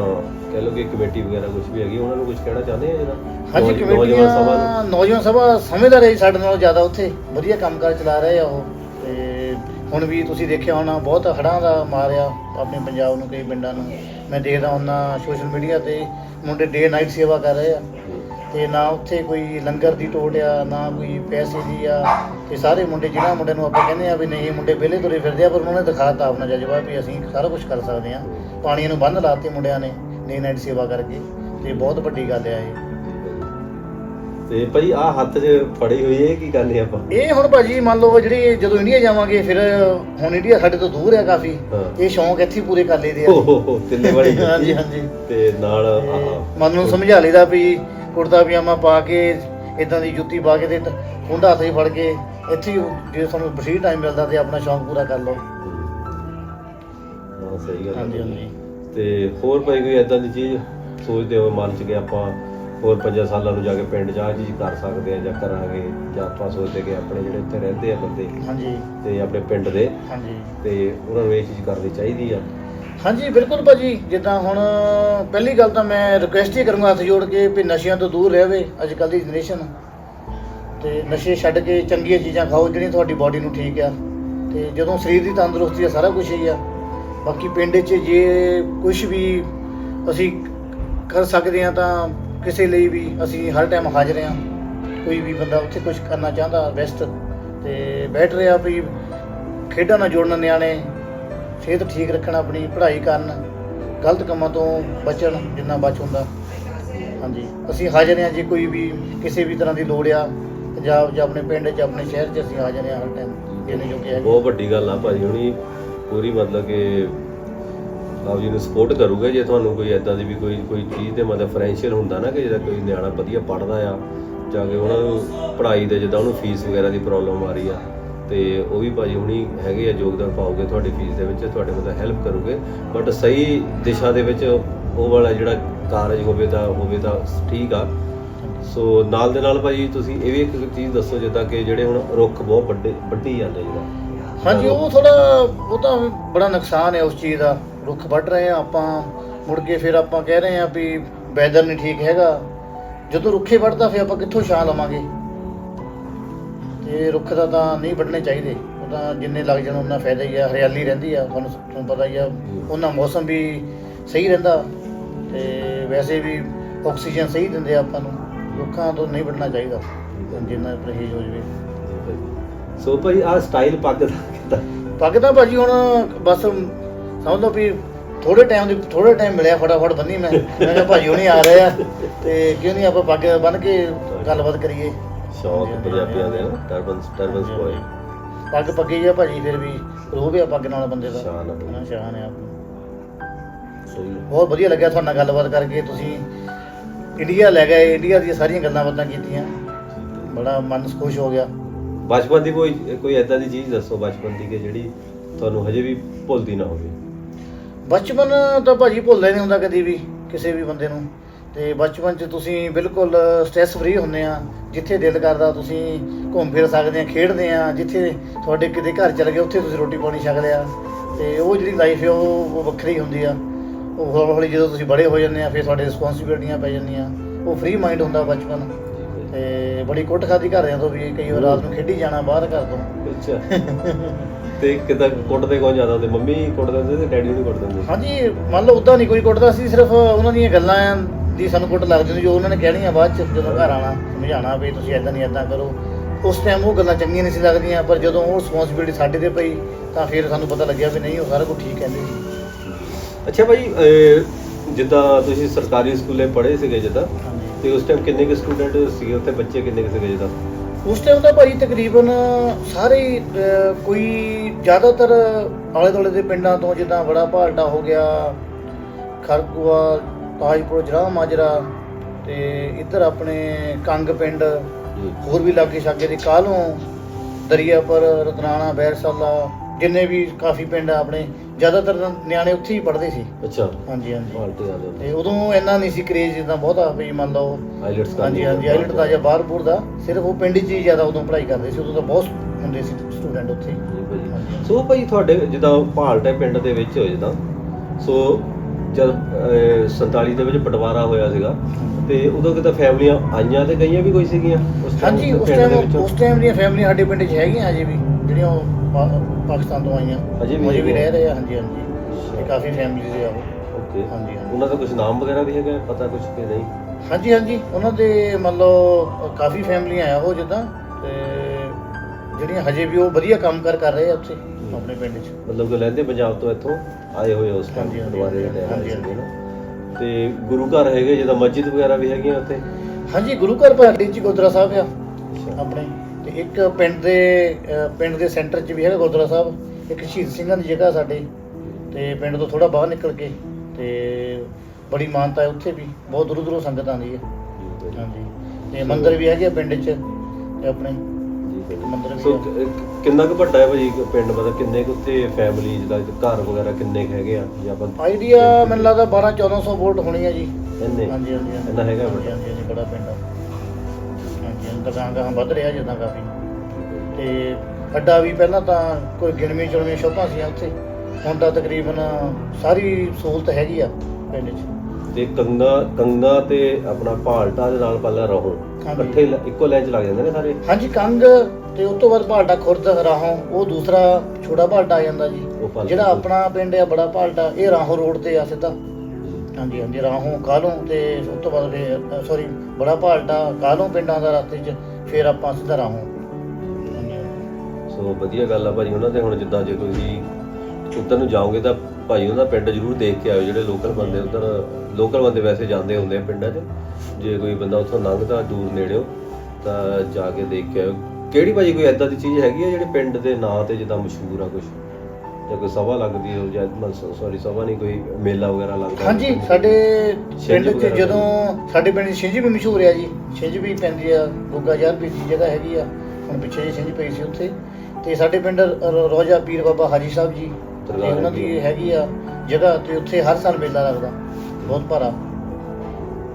ਕਹਿ ਲਓ ਕਿ ਕਮੇਟੀ ਵਗੈਰਾ ਕੁਝ ਵੀ ਹੈਗੀ ਉਹਨਾਂ ਨੂੰ ਕੁਝ ਕਹਿਣਾ ਚਾਹੁੰਦੇ ਆ ਜਿਹੜਾ ਹਾਂਜੀ ਨੌ- ਨੌਜਵਾਨ ਸਭਾ ਕਮੇਟੀਆਂ ਨੌਜਵਾਨ ਸਭਾ ਸਮਝਦਾਰ ਹੈ ਸਾਡੇ ਨਾਲੋਂ ਜ਼ਿਆਦਾ ਉੱਥੇ। ਵਧੀਆ ਕੰਮਕਾਰ ਚਲਾ ਰਹੇ ਆ ਉਹ। ਤੇ ਹੁਣ ਵੀ ਤੁਸੀਂ ਦੇਖਿਆ ਹੋਣਾ ਬਹੁਤ ਹੜ੍ਹਾਂ ਦਾ ਮਾਰਿਆ ਆਪਣੇ ਪੰਜਾਬ ਨੂੰ ਕਈ ਪਿੰਡਾਂ ਨੂੰ। ਮੈਂ ਦੇਖਦਾ ਹੁੰਦਾ ਸੋਸ਼ਲ ਮੀਡੀਆ ਤੇ ਮੁੰਡੇ ਡੇ ਨਾਈਟ ਸੇਵਾ ਕਰ ਰਹੇ ਆ। ਤੇ ਨਾ ਉੱਥੇ ਕੋਈ ਲੰਗਰ ਦੀ ਟੋਟ ਆ ਨਾ ਕੋਈ ਪੈਸੇ ਦੀ ਆ। ਤੇ ਸਾਰੇ ਮੁੰਡੇ ਜਿਹੜਾ ਮੁੰਡੇ ਨੂੰ ਆਪਾਂ ਕਹਿੰਦੇ ਆ ਵੀ ਨਹੀਂ ਮੁੰਡੇ ਵਿਹਲੇ ਤੁਰੇ ਫਿਰਦੇ ਆ ਪਰ ਉਹਨਾਂ ਨੇ ਦਿਖਾਤਾ ਆਪਣਾ ਜਜ਼ਬਾ ਵੀ ਅਸੀਂ ਸਾਰਾ ਕੁਝ ਕਰ ਸਕਦੇ ਆ। ਪਾਣੀਆਂ ਨੂੰ ਬੰਦ ਲਾਤੇ ਮੁੰਡਿਆਂ ਨੇ ਡੇ ਨਾਈਟ ਸੇਵਾ ਕਰਕੇ। ਤੇ ਬਹੁਤ ਵੱਡੀ ਗੱਲ ਆ ਇਹ। ਤੇ ਭਾਈ ਆ ਹੱਥ 'ਚ ਫੜੀ ਹੋਈ ਹੈ ਇਹ ਕੀ ਗੱਲ ਹੈ ਆਪਾਂ? ਇਹ ਹੁਣ ਭਾਜੀ ਮੰਨ ਲਓ ਜਿਹੜੀ ਜਦੋਂ ਇੰਡੀਆ ਜਾਵਾਂਗੇ ਫਿਰ ਹੁਣ ਇੰਡੀਆ ਸਾਡੇ ਤੋਂ ਦੂਰ ਹੈ ਕਾਫੀ। ਹਾਂ। ਇਹ ਸ਼ੌਂਕ ਇੱਥੇ ਹੀ ਪੂਰੇ ਕਰ ਲਈਦੇ ਆ। ਹੋ ਹੋ ਤਿੱਲੇ ਵਾਲੀ ਹਾਂਜੀ ਹਾਂਜੀ। ਤੇ ਨਾਲ ਆਹ ਮਨ ਨੂੰ ਸਮਝਾ ਲਈਦਾ ਵੀ ਕੁੜਤਾ ਪਜਾਮਾ ਪਾ ਕੇ ਇਦਾਂ ਦੀ ਜੁੱਤੀ ਪਾ ਕੇ ਤੇ ਖੁੰਡਾ ਹੱਥ ਫੜ ਕੇ ਇੱਥੇ ਹੀ ਜੇ ਤੁਹਾਨੂੰ ਬਸੀ ਟਾਈਮ ਮਿਲਦਾ ਤੇ ਆਪਣਾ ਸ਼ੌਂਕ ਪੂਰਾ ਕਰ ਲਓ। ਹਾਂ ਸਹੀ ਗੱਲ ਹੈ। ਹਾਂਜੀ ਹਾਂਜੀ। ਤੇ ਹੋਰ ਭਾਈ ਕੋਈ ਐਦਾਂ ਦੀ ਚੀਜ਼ ਸੋਚਦੇ ਹੋ ਮਨ 'ਚ ਕਿ ਆਪਾਂ ਹੋਰ ਪੰਜਾਂ ਸਾਲਾਂ ਨੂੰ ਜਾ ਕੇ ਪਿੰਡ ਆਹ ਚੀਜ਼ ਕਰ ਸਕਦੇ ਆ ਜਾਂ ਕਰਾਂਗੇ ਜਾਂ ਆਪਾਂ ਸੋਚਦੇ ਕਿ ਆਪਣੇ ਜਿਹੜੇ ਇੱਥੇ ਰਹਿੰਦੇ ਆ ਬੰਦੇ ਹਾਂਜੀ। ਤੇ ਆਪਣੇ ਪਿੰਡ ਦੇ ਹਾਂਜੀ। ਤੇ ਉਹਨਾਂ ਨੂੰ ਇਹ ਚੀਜ਼ ਕਰਨੀ ਚਾਹੀਦੀ ਆ। ਹਾਂਜੀ, ਬਿਲਕੁਲ ਭਾਜੀ। ਜਿੱਦਾਂ ਹੁਣ ਪਹਿਲੀ ਗੱਲ ਤਾਂ ਮੈਂ ਰਿਕੁਐਸਟ ਹੀ ਕਰੂੰਗਾ ਹੱਥ ਜੋੜ ਕੇ ਵੀ ਨਸ਼ਿਆਂ ਤੋਂ ਦੂਰ ਰਹਵੇ ਅੱਜ ਕੱਲ੍ਹ ਦੀ ਜਨਰੇਸ਼ਨ ਤੇ ਨਸ਼ੇ ਛੱਡ ਕੇ ਚੰਗੀਆਂ ਚੀਜ਼ਾਂ ਖਾਓ, ਜਿਹੜੀਆਂ ਤੁਹਾਡੀ ਬਾਡੀ ਨੂੰ ਠੀਕ ਆ। ਤੇ ਜਦੋਂ ਸਰੀਰ ਦੀ ਤੰਦਰੁਸਤੀ ਆ ਸਾਰਾ ਕੁਝ ਹੀ ਆ। ਬਾਕੀ ਪਿੰਡ 'ਚ ਜੇ ਕੁਝ ਵੀ ਅਸੀਂ ਕਰ ਸਕਦੇ ਆ ਤਾਂ ਕਿਸੇ ਲਈ ਵੀ ਅਸੀਂ ਹਰ ਟਾਈਮ ਹਾਜ਼ਰ ਆ ਕੋਈ ਵੀ ਬੰਦਾ ਉੱਥੇ ਕੁਝ ਕਰਨਾ ਚਾਹੁੰਦਾ ਬੈਸਟ ਤੇ ਬੈਟਰ ਆ ਵੀ ਖੇਡਾਂ ਨਾਲ ਜੋੜਨ ਨਿਆਣੇ ਸਿਹਤ ਠੀਕ ਰੱਖਣ ਆਪਣੀ ਪੜ੍ਹਾਈ ਕਰਨ, ਗਲਤ ਕੰਮਾਂ ਤੋਂ ਬਚਣ ਜਿੰਨਾ ਬਚ ਹੁੰਦਾ। ਹਾਂਜੀ, ਅਸੀਂ ਹਾਜ਼ਰ ਹਾਂ ਜੇ ਕੋਈ ਵੀ ਕਿਸੇ ਵੀ ਤਰ੍ਹਾਂ ਦੀ ਲੋੜ ਆ, ਪੰਜਾਬ 'ਚ ਆਪਣੇ ਪਿੰਡ 'ਚ ਆਪਣੇ ਸ਼ਹਿਰ 'ਚ ਅਸੀਂ ਹਾਜ਼ਰ ਹਾਂ ਹਰ ਟਾਈਮ ਇਹਨੇ ਜੋ ਕਿ ਬਹੁਤ ਵੱਡੀ ਗੱਲ ਆ ਭਾਜੀ ਹੁਣੀ, ਪੂਰੀ ਮਤਲਬ ਕਿ ਆਪ ਜੀ ਨੂੰ ਸਪੋਰਟ ਕਰੂਗਾ ਜੇ ਤੁਹਾਨੂੰ ਕੋਈ ਐਦਾਂ ਦੀ ਵੀ ਕੋਈ ਕੋਈ ਚੀਜ਼ 'ਤੇ ਮਤਲਬ ਫਾਈਨੈਂਸ਼ੀਅਲ ਹੁੰਦਾ ਨਾ ਕਿ ਜਿਹੜਾ ਕੋਈ ਨਿਆਣਾ ਵਧੀਆ ਪੜਦਾ ਆ, ਜਾਂ ਕਿ ਉਹਨਾਂ ਨੂੰ ਪੜ੍ਹਾਈ ਦੇ ਜਿੱਦਾਂ ਉਹਨੂੰ ਫੀਸ ਵਗੈਰਾ ਦੀ ਪ੍ਰੋਬਲਮ ਆ ਰਹੀ ਆ। ਤੇ ਉਹ ਵੀ ਭਾਜੀ ਹੁਣੀ ਹੈਗੇ ਆ, ਯੋਗਦਾਨ ਪਾਓਗੇ ਤੁਹਾਡੀ ਫੀਸ ਦੇ ਵਿੱਚ, ਤੁਹਾਡੇ ਮਤਲਬ ਹੈਲਪ ਕਰੋਗੇ। ਬਟ ਸਹੀ ਦਿਸ਼ਾ ਦੇ ਵਿੱਚ ਉਹ ਵਾਲਾ ਜਿਹੜਾ ਕਾਰਜ ਹੋਵੇ ਤਾਂ ਹੋਵੇ ਤਾਂ ਠੀਕ ਆ। ਸੋ ਨਾਲ ਦੇ ਨਾਲ ਭਾਜੀ ਤੁਸੀਂ ਇਹ ਵੀ ਇੱਕ ਚੀਜ਼ ਦੱਸੋ, ਜਿੱਦਾਂ ਕਿ ਜਿਹੜੇ ਹੁਣ ਰੁੱਖ ਬਹੁਤ ਵੱਡੇ, ਵੱਢੀ ਜਾਂਦੇ ਜਿਹੜਾ ਹਾਂਜੀ, ਉਹ ਥੋੜਾ ਉਹ ਤਾਂ ਬੜਾ ਨੁਕਸਾਨ ਹੈ ਉਸ ਚੀਜ਼ ਦਾ। ਰੁੱਖ ਵੱਢ ਰਹੇ ਆ ਆਪਾਂ, ਮੁੜ ਕੇ ਫਿਰ ਆਪਾਂ ਕਹਿ ਰਹੇ ਆ ਵੀ ਵੈਦਰ ਨਹੀਂ ਠੀਕ ਹੈਗਾ। ਜਦੋਂ ਰੁੱਖੇ ਵੱਢਦਾ, ਫਿਰ ਆਪਾਂ ਕਿੱਥੋਂ ਛਾਂ ਲਵਾਂਗੇ? ਤੇ ਰੁੱਖ ਦਾ ਤਾਂ ਨਹੀਂ ਵੱਢਣੇ ਚਾਹੀਦੇ ਉਹ ਤਾਂ ਜਿੰਨੇ ਲੱਗ ਜਾਣ ਉਹਨਾਂ ਫਾਇਦਾ ਹੀ ਆ ਹਰਿਆਲੀ ਰਹਿੰਦੀ ਆ ਤੁਹਾਨੂੰ ਤੁਹਾਨੂੰ ਪਤਾ ਹੀ ਆ ਉਹਨਾਂ ਮੌਸਮ ਵੀ ਸਹੀ ਰਹਿੰਦਾ ਤੇ ਵੈਸੇ ਵੀ ਆਕਸੀਜਨ ਸਹੀ ਦਿੰਦੇ ਆ ਆਪਾਂ ਨੂੰ ਰੁੱਖਾਂ ਤੋਂ ਨਹੀਂ ਵੱਢਣਾ ਚਾਹੀਦਾ ਜਿੰਨਾ ਪਰਹੇਜ਼ ਹੋ ਜਵੇ। ਸੋ ਭਾਈ ਆ ਸਟਾਈਲ ਪੱਗ ਦਾ ਕਿੱਦਾਂ? ਪੱਗ ਤਾਂ ਭਾਜੀ ਹੁਣ ਬਸ ਸਮਝ ਲਓ ਵੀ ਥੋੜੇ ਟਾਈਮ ਦੀ ਥੋੜੇ ਟਾਈਮ ਮਿਲਿਆ ਫਟਾਫਟ ਬੰਨੀ ਮੈਂ ਮੈਂ ਕਿਹਾ ਭਾਜੀ ਹੁਣੀ ਆ ਰਹੇ ਆ ਤੇ ਕਿਉਂ ਨਹੀਂ ਆਪਾਂ ਪੱਗ ਬੰਨ ਕੇ ਗੱਲਬਾਤ ਕਰੀਏ। ਸ਼ੌਕ ਪੰਜਾਬੀਆਂ ਦੇ ਨਾ ਟਰਬਨਸ ਟਰਬਨਸ ਬੋਏ ਪੱਗ ਪੱਗੀ ਆ ਭਾਜੀ ਫਿਰ ਵੀ ਰੋਹ ਵੀ ਆ ਪੱਗ ਨਾਲ ਬੰਦੇ ਦਾ। ਸ਼ਾਨ ਆ। ਸ਼ਾਨ ਆ। ਸਹੀ ਬਹੁਤ ਵਧੀਆ ਲੱਗਿਆ ਤੁਹਾਡੇ ਨਾਲ ਗੱਲਬਾਤ ਕਰਕੇ ਤੁਸੀਂ ਇੰਡੀਆ ਲੈ ਗਏ ਇੰਡੀਆ ਦੀਆਂ ਸਾਰੀਆਂ ਗੱਲਾਂ ਬਾਤਾਂ ਕੀਤੀਆਂ। ਬੜਾ ਮਨ ਖੁਸ਼ ਹੋ ਗਿਆ। ਬਚਪਨ ਦੀ ਕੋਈ ਕੋਈ ਐਦਾਂ ਦੀ ਚੀਜ਼ ਦੱਸੋ ਬਚਪਨ ਦੀ ਕਿ ਜਿਹੜੀ ਤੁਹਾਨੂੰ ਹਜੇ ਵੀ ਭੁੱਲਦੀ ਨਾ ਹੋਵੇ। ਬਚਪਨ ਤਾਂ ਭਾਜੀ ਭੁੱਲਦਾ ਹੀ ਨਹੀਂ ਹੁੰਦਾ ਕਦੀ ਵੀ ਕਿਸੇ ਵੀ ਬੰਦੇ ਨੂੰ। ਤੇ ਬਚਪਨ 'ਚ ਤੁਸੀਂ ਬਿਲਕੁਲ ਸਟ੍ਰੈਸ ਫ੍ਰੀ ਹੁੰਦੇ ਆ। ਜਿੱਥੇ ਦਿਲ ਕਰਦਾ ਤੁਸੀਂ ਘੁੰਮ ਫਿਰ ਸਕਦੇ ਆ ਖੇਡਦੇ ਆ ਜਿੱਥੇ ਤੁਹਾਡੇ ਕਿਤੇ ਘਰ ਚਲੇ ਗਏ ਉੱਥੇ ਤੁਸੀਂ ਰੋਟੀ ਪਾਣੀ ਛਕਦੇ ਆ ਤੇ ਉਹ ਜਿਹੜੀ ਲਾਈਫ ਹੈ ਉਹ ਉਹ ਵੱਖਰੀ ਹੁੰਦੀ ਆ। ਉਹ ਹੌਲੀ ਹੌਲੀ ਜਦੋਂ ਤੁਸੀਂ ਬੜੇ ਹੋ ਜਾਂਦੇ ਆ ਫਿਰ ਤੁਹਾਡੇ ਰਿਸਪੌਂਸਿਬਿਲਟੀਆਂ ਪੈ ਜਾਂਦੀਆਂ। ਉਹ ਫ੍ਰੀ ਮਾਈਂਡ ਹੁੰਦਾ ਬਚਪਨ। ਤੇ ਬੜੀ ਕੁੱਟ ਖਾਦੀ ਘਰਦਿਆਂ ਤੋਂ ਵੀ ਕਈ ਵਾਰ ਰਾਤ ਨੂੰ ਖੇਡੀ ਜਾਣਾ ਬਾਹਰ ਘਰ ਤੋਂ। ਅੱਛਾ। ਤੇ ਕਿਦਾਂ ਕੁੱਟਦੇ ਕੌਣ ਜ਼ਿਆਦਾ? ਹੁੰਦੇ ਮੰਮੀ ਕੁੱਟ ਦਿੰਦੇ ਤੇ ਡੈਡੀ ਨੂੰ ਕੁੱਟ ਦਿੰਦੇ? ਹਾਂਜੀ ਮੰਨ ਲਓ ਉਦਾਂ ਨਹੀਂ ਕੋਈ ਕੁੱਟਦਾ ਸੀ ਸਿਰਫ ਉਹਨਾਂ ਦੀਆਂ ਗੱਲਾਂ ਦੀ ਸਾਨੂੰ ਕੁੱਟ ਲੱਗਦੀ ਹੁੰਦੀ ਜੋ ਉਹਨਾਂ ਨੇ ਕਹਿਣੀਆਂ ਬਾਅਦ ਚ ਜਦੋਂ ਘਰ ਆਣਾ ਸਮਝਾਉਣਾ ਵੀ ਤੁਸੀਂ ਐਦਾਂ ਨਹੀਂ ਐਦਾਂ ਕਰੋ। ਉਸ ਟਾਈਮ ਉਹ ਗੱਲਾਂ ਚੰਗੀਆਂ ਨਹੀਂ ਸੀ ਲੱਗਦੀਆਂ ਪਰ ਜਦੋਂ ਉਹ ਰਿਸਪੌਂਸਿਬਿਲਟੀ ਸਾਡੇ ਤੇ ਪਈ ਤਾਂ ਫਿਰ ਸਾਨੂੰ ਪਤਾ ਲੱਗਿਆ ਵੀ ਨਹੀਂ ਉਹ ਸਾਰਾ ਕੁਝ ਠੀਕ ਕਹਿੰਦੇ ਸੀ। ਅੱਛਾ ਭਾਈ ਅਹ, ਜਿੱਦਾਂ ਤੁਸੀਂ ਸਰਕਾਰੀ ਸਕੂਲੇ ਪੜ੍ਹੇ ਸੀਗੇ ਜਿੱਦਾਂ ਤੇ ਉਸ ਟਾਈਮ ਕਿੰਨੇ ਕੁ ਸਟੂਡੈਂਟ ਸੀਗੇ ਉੱਥੇ ਬੱਚੇ ਕਿੰਨੇ ਕੁ ਸੀਗੇ ਜਿੱਦਾਂ? ਉਸ ਟਾਈਮ ਤਾਂ ਭਾਈ ਤਕਰੀਬਨ ਸਾਰੇ ਹੀ, ਅਹ, ਕੋਈ ਜ਼ਿਆਦਾਤਰ ਆਲੇ ਦੁਆਲੇ ਦੇ ਪਿੰਡਾਂ ਤੋਂ ਜਿੱਦਾਂ ਬੜਾ ਭਾਲਟਾ ਹੋ ਗਿਆ ਖਰਗੁਆ ਤਾਜਪੁਰ ਜਰਾ ਮਾਜਰਾ ਤੇ ਇੱਧਰ ਆਪਣੇ ਕੰਗ ਪਿੰਡ ਹੋਰ ਵੀ ਲਾਗੇ ਛਾਗੇ ਦੇ ਕਾਲੋਂ ਦਰਿਆਪੁਰ ਰਤਨਾਣਾ ਬੈਰਸਾਲਾ ਜਿੰਨੇ ਵੀ ਕਾਫੀ ਪਿੰਡ ਆ ਆਪਣੇ ਜ਼ਿਆਦਾਤਰ ਨਿਆਣੇ ਉੱਥੇ ਹੀ ਪੜ੍ਹਦੇ ਸੀ। ਅੱਛਾ। ਹਾਂਜੀ ਹਾਂਜੀ। ਜਾਂਦੇ ਹੁੰਦੇ ਤੇ ਉਦੋਂ ਇੰਨਾ ਨਹੀਂ ਸੀ ਕਰੇਜ਼ ਜਿੱਦਾਂ ਬਹੁਤਾ ਵੀ ਮੰਨ ਲਓ। ਆਈਲਟਸ ਹਾਂਜੀ ਹਾਂਜੀ ਆਈਲਟ ਦਾ ਜਾਂ ਬਾਹਰਪੁਰ ਦਾ ਸਿਰਫ ਉਹ ਪਿੰਡ 'ਚ ਹੀ ਜ਼ਿਆਦਾ ਉਦੋਂ ਪੜ੍ਹਾਈ ਕਰਦੇ ਸੀ ਉਦੋਂ ਤਾਂ ਬਹੁਤ ਹੁੰਦੇ ਸੀ ਸਟੂਡੈਂਟ ਉੱਥੇ। ਸੋ ਭਾਈ ਤੁਹਾਡੇ ਜਿੱਦਾਂ ਭਾਲਟੇ ਪਿੰਡ ਦੇ ਵਿੱਚ ਹੋਏ ਜਿੱਦਾਂ ਸੋ ਜਦ ਅਹ, 47 ਦੇ ਵਿੱਚ ਬਟਵਾਰਾ ਹੋਇਆ ਸੀਗਾ ਤੇ ਉਦੋਂ ਕਿਤੇ ਫੈਮਲੀਆਂ ਆਈਆਂ ਤੇ ਗਈਆਂ ਵੀ ਕੋਈ ਸੀਗੀਆਂ? ਉਸ time ਹਾਂਜੀ ਉਸ ਪਿੰਡ ਦੇ ਟਾਈਮ ਵਿੱਚੋਂ? ਉਸ ਟਾਈਮ ਦੀਆਂ ਫੈਮਲੀਆਂ ਸਾਡੇ ਪਿੰਡ 'ਚ ਹੈਗੀਆਂ ਅਜੇ ਵੀ ਜਿਹੜੀਆਂ ਉਹ ਪਾ- ਪਾਕਿਸਤਾਨ ਤੋਂ ਆਈਆਂ। ਅਜੇ ਵੀ ਅਜੇ ਵੀ ਹੈਗੀਆਂ? ਰਹਿ ਰਹੇ ਆ ਹਾਂਜੀ ਹਾਂਜੀ। ਕਾਫੀ ਫੈਮਲੀਜ਼ ਆ ਉਹ। ਓਕੇ। ਹਾਂਜੀ ਹਾਂਜੀ। ਉਹਨਾਂ ਦਾ ਕੁਝ ਨਾਮ ਵਗੈਰਾ ਵੀ ਹੈਗਾ? ਪਤਾ ਕੁਝ ਕਿ ਨਹੀਂ? ਹਾਂਜੀ ਹਾਂਜੀ। ਉਹਨਾਂ ਦੇ ਮੰਨ ਲਓ ਕਾਫੀ ਫੈਮਲੀਆਂ ਆ ਉਹ ਜਿੱਦਾਂ ਤੇ ਜਿਹੜੀਆਂ ਹਜੇ ਵੀ ਉਹ ਵਧੀਆ ਕੰਮ ਕਰ ਕਰ ਰਹੇ ਆ ਉੱਥੇ। ਆਪਣੇ ਪਿੰਡ 'ਚ। ਮਤਲਬ ਕਿ ਲਹਿੰਦੇ ਪੰਜਾਬ ਤੋਂ ਇੱਥੋਂ ਆਏ ਹੋਏ ਉਸ ਟਾਈਮ ਹਾਂਜੀ, ਹਾਂਜੀ, ਬਟਵਾਰੇ ਦੇ ਟਾਈਮ ਆਏ ਹਾਂਜੀ, ਸੀਗੇ ਨਾ। ਤੇ ਗੁਰੂ ਘਰ ਹੈਗੇ ਜਿੱਦਾਂ ਮਸਜਿਦ ਵਗੈਰਾ ਵੀ ਹੈਗੀਆਂ ਉੱਥੇ? ਹਾਂਜੀ ਗੁਰੂ ਘਰ ਪਾਰਟੀ 'ਚ ਗੁਰਦੁਆਰਾ ਸਾਹਿਬ ਆ ਆਪਣੇ। ਤੇ ਇੱਕ ਪਿੰਡ ਦੇ ਅਹ ਪਿੰਡ ਦੇ ਸੈਂਟਰ 'ਚ ਵੀ ਹੈਗਾ ਗੁਰਦੁਆਰਾ ਸਾਹਿਬ। ਇੱਕ ਸ਼ਹੀਦ ਸਿੰਘਾਂ ਦੀ ਜਗ੍ਹਾ ਸਾਡੇ। ਤੇ ਪਿੰਡ ਤੋਂ ਥੋੜਾ ਬਾਹਰ ਨਿਕਲ ਕੇ ਤੇ ਬੜੀ ਮਾਨਤਾ ਹੈ ਉੱਥੇ ਵੀ। ਬਹੁਤ ਦੂਰੋਂ ਦੂਰੋਂ ਸੰਗਤ ਆਉਂਦੀ ਹੈ ਹਾਂਜੀ। ਤੇ ਮੰਦਿਰ ਵੀ ਹੈਗੇ ਆ ਪਿੰਡ 'ਚ ਤੇ ਆਪਣੇ। ਮੰਦਿਰ ਵੀ ਸੋ ਆ। ਕਿ- ਕਿੰਨਾ ਕੁ ਵੱਡਾ ਹੈ ਭਾਜੀ ਇੱਕ ਪਿੰਡ? ਮਤਲਬ ਕਿੰਨੇ ਕੁ ਉੱਥੇ ਫੈਮਿਲੀ ਜਿਹਦਾ ਘਰ ਵਗੈਰਾ ਕਿੰਨੇ ਕੁ ਹੈਗੇ ਆ? ਜਾਂ ਆਪਾਂ ਆਈਡੀਆ ਮੈਨੂੰ ਲੱਗਦਾ 12 1400 ਵੋਟ ਹੋਣੀ ਹੈ ਜੀ। ਇੰਨੇ? ਹਾਂਜੀ ਹਾਂਜੀ ਹਾਂਜੀ। ਇੰਨਾ ਹੈਗਾ ਵੱਡਾ? ਹਾਂਜੀ ਹਾਂਜੀ ਬੜਾ ਪਿੰਡ ਆ। ਹਾਂਜੀ ਤਾਂ ਗਾਂ ਗਾਂ ਵੱਧ ਰਿਹਾ ਜਿੱਦਾਂ ਕਾਫੀ। ਤੇ ਅੱਡਾ ਵੀ ਪਹਿਲਾਂ ਤਾਂ ਕੋਈ ਗਿਣਵੀਂ ਚੁਣਵੀਂ ਸ਼ੋਭਾ ਸੀ ਉੱਥੇ। ਹੁਣ ਤਾਂ ਤਕਰੀਬਨ ਸਾਰੀ ਸਹੂਲਤ ਹੈਗੀ ਆ ਪਿੰਡ 'ਚ। ਤੇ ਕੰਗਾ ਕੰਗਾ ਤੇ ਆਪਣਾ ਭਾਲਟਾ ਦੇ ਨਾਲ ਪਹਿਲਾਂ ਰਹੋ। ਹਾਂਜੀ। ਇਕੱਠੇ ਲ- ਇੱਕੋ ਲਾਈਨ ਚ ਲੱਗ ਜਾਂਦੇ ਨੇ ਸਾਰੇ? ਹਾਂਜੀ ਕੰਗ ਤੇ ਉਸ ਤੋਂ ਬਾਅਦ ਭਾਲਟਾ ਖੁਰਦ ਰਾਹੋਂ ਉਹ ਦੂਸਰਾ ਛੋਟਾ ਭਾਲਟਾ ਆ ਜਾਂਦਾ ਜੀ ਉਹ ਭਾਲਟਾ। ਜਿਹੜਾ ਆਪਣਾ ਪਿੰਡ ਆ ਬੜਾ ਭਾਲਟਾ ਇਹ ਰਾਹੋਂ ਰੋਡ ਤੇ ਆ ਸਿੱਧਾ ਹਾਂਜੀ ਹਾਂਜੀ ਰਾਹੋਂ ਕਾਲੋਂ ਤੇ ਉਸ ਤੋਂ ਬਾਅਦ ਸੌਰੀ ਬੜਾ ਭਾਲਟਾ ਕਾਲੋਂ ਪਿੰਡਾਂ ਦਾ ਰਸਤੇ 'ਚ ਫਿਰ ਆਪਾਂ ਸਿੱਧਾ ਰਾਹੋਂ ਹਾਂਜੀ, ਹਾਂਜੀ। ਸੋ ਵਧੀਆ ਗੱਲ ਆ ਭਾਜੀ ਉਹਨਾਂ ਦੇ ਹੁਣ ਜਿੱਦਾਂ ਜੇ ਕੋਈ ਉੱਧਰ ਨੂੰ ਜਾਓਗੇ ਤਾਂ ਭਾਈ ਉਹਨਾਂ ਦਾ ਪਿੰਡ ਜ਼ਰੂਰ ਦੇਖ ਕੇ ਆਇਓ ਜਿਹੜੇ ਲੋਕਲ ਬੰਦੇ ਉੱਧਰ ਲੋਕਲ ਬੰਦੇ ਵੈਸੇ ਜਾਂਦੇ ਹੁੰਦੇ ਆ ਪਿੰਡਾਂ 'ਚ ਜੇ ਕੋਈ ਬੰਦਾ ਉੱਥੋਂ ਲੰਘਦਾ ਦੂਰ ਨੇੜਿਓ ਤਾਂ ਜਾ ਕੇ ਦੇਖ ਕੇ ਆਇਓ ਕਿਹੜੀ ਭਾਜੀ ਕੋਈ ਐਦਾਂ ਦੀ ਚੀਜ਼ ਹੈਗੀ ਆ ਜਿਹੜੇ ਪਿੰਡ ਦੇ ਨਾਂ ਤੇ ਜਿੱਦਾਂ ਮਸ਼ਹੂਰ ਆ ਕੁਝ ਜਾਂ ਕੋਈ ਸਭਾ ਲੱਗਦੀ ਹੋ ਜਾਂ ਸੌਰੀ ਸਭਾ ਨਹੀਂ ਕੋਈ ਮੇਲਾ ਵਗੈਰਾ ਲੱਗਦਾ? ਹਾਂਜੀ ਸਾਡੇ ਛਿੰਝ ਪਿੰਡ 'ਚ ਵਗੈਰਾ ਜਦੋਂ ਸਾਡੇ ਪਿੰਡ 'ਚ ਛਿੰਝ ਵੀ ਮਸ਼ਹੂਰ ਆ ਜੀ। ਛਿੰਝ ਵੀ ਪੈਂਦੀ ਆ ਗੁੱਗਾ ਯਾਰ ਵੀ ਦੀ ਜਗ੍ਹਾ ਹੈਗੀ ਆ। ਹੁਣ ਪਿੱਛੇ ਜੀ ਛਿੰਝ ਪਈ ਸੀ ਉੱਥੇ। ਤੇ ਸਾਡੇ ਪਿੰਡ ਰ- ਰੋਜਾ ਪੀਰ ਬਾਬਾ ਹਾਜੀ ਸਾਹਿਬ ਜੀ ਤੇ ਦਰਗਾਹ ਉਹਨਾਂ ਹੈਗੀ ਦੀ ਹੈਗੀ ਆ ਜਗ੍ਹਾ ਤੇ ਉੱਥੇ ਹਰ ਸਾਲ ਮੇਲਾ ਲੱਗਦਾ। ਬਹੁਤ ਭਾਰਾ।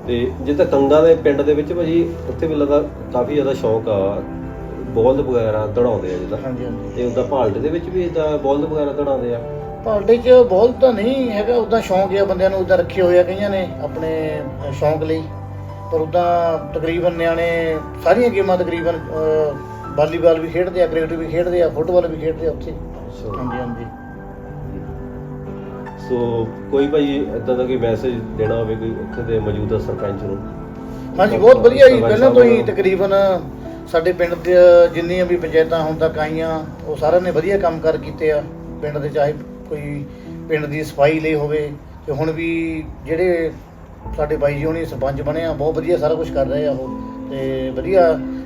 ਤੇ ਜਿੱਦਾਂ ਕੰਗਾ ਦੇ ਪਿੰਡ ਦੇ ਵਿੱਚ ਭਾਜੀ ਉੱਥੇ ਵੀ ਲੱਗਦਾ ਕਾਫੀ ਜ਼ਿਆਦਾ ਸ਼ੌਂਕ ਆ। ਬੋਲਦ ਵਗੈਰਾ ਦੜਾਉਂਦੇ ਆ ਜਿੱਦਾਂ। ਹਾਂਜੀ ਹਾਂਜੀ। ਤੇ ਉਹਦਾ ਭਾਲਟੇ ਦੇ ਵਿੱਚ ਵੀ ਇਦਾਂ ਬੋਲਦ ਵਗੈਰਾ ਦੜਾਉਂਦੇ ਆ? ਪਾਲਟੇ 'ਚ ਬਹੁਤ ਤਾਂ ਨਹੀਂ ਹੈਗਾ ਉਦਾਂ ਸ਼ੌਂਕ ਆ ਬੰਦਿਆਂ ਨੂੰ ਉਦਾਂ ਰੱਖੇ ਹੋਏ ਆ ਕਈਆਂ ਨੇ ਆਪਣੇ ਸ਼ੌਂਕ ਲਈ। ਪਰ ਉਦਾਂ ਤਕਰੀਬਨ ਨਿਆਣੇ ਸਾਰੀਆਂ ਗੇਮਾਂ ਤਕਰੀਬਨ ਵਾਲੀਬਾਲ ਵੀ ਖੇਡਦੇ ਆ ਕ੍ਰਿਕਟ ਵੀ ਖੇਡਦੇ ਆ ਫੁੱਟਬਾਲ ਵੀ ਖੇਡਦੇ ਆ ਉੱਥੇ। ਹਾਂਜੀ ਹਾਂਜੀ। ਸੋ ਕੋਈ ਭਾਈ ਇਦਾਂ ਦਾ ਕੋਈ ਮੈਸੇਜ ਦੇਣਾ ਹੋਵੇ ਕੋਈ ਉੱਥੇ ਦੇ ਮੌਜੂਦਾ ਸਰਪੰਚ ਨੂੰ? ਹਾਂਜੀ ਬਹੁਤ ਵਧੀਆ ਜੀ ਪਹਿਲਾਂ ਤੋਂ ਹੀ ਤਕਰੀਬਨ ਸਾਡੇ ਪਿੰਡ ਦੇ ਜਿੰਨੀਆਂ ਵੀ ਪੰਚਾਇਤਾਂ ਹੁਣ ਤੱਕ ਆਈਆਂ, ਉਹ ਸਾਰਿਆਂ ਨੇ ਵਧੀਆ ਕੰਮ ਕਰ ਕੀਤੇ ਆ। ਪਿੰਡ ਦੇ ਚਾਹੇ ਕੋਈ ਪਿੰਡ ਦੀ ਸਫ਼ਾਈ ਲਈ ਹੋਵੇ, ਤੇ ਹੁਣ ਵੀ ਜਿਹੜੇ ਸਾਡੇ ਬਾਈ ਜੀ ਹੋਣੀ ਸਰਪੰਚ ਬਣੇ ਆ, ਬਹੁਤ ਵਧੀਆ ਸਾਰਾ ਕੁਝ ਕਰ ਰਹੇ ਆ ਉਹ। ਤੇ ਵਧੀਆ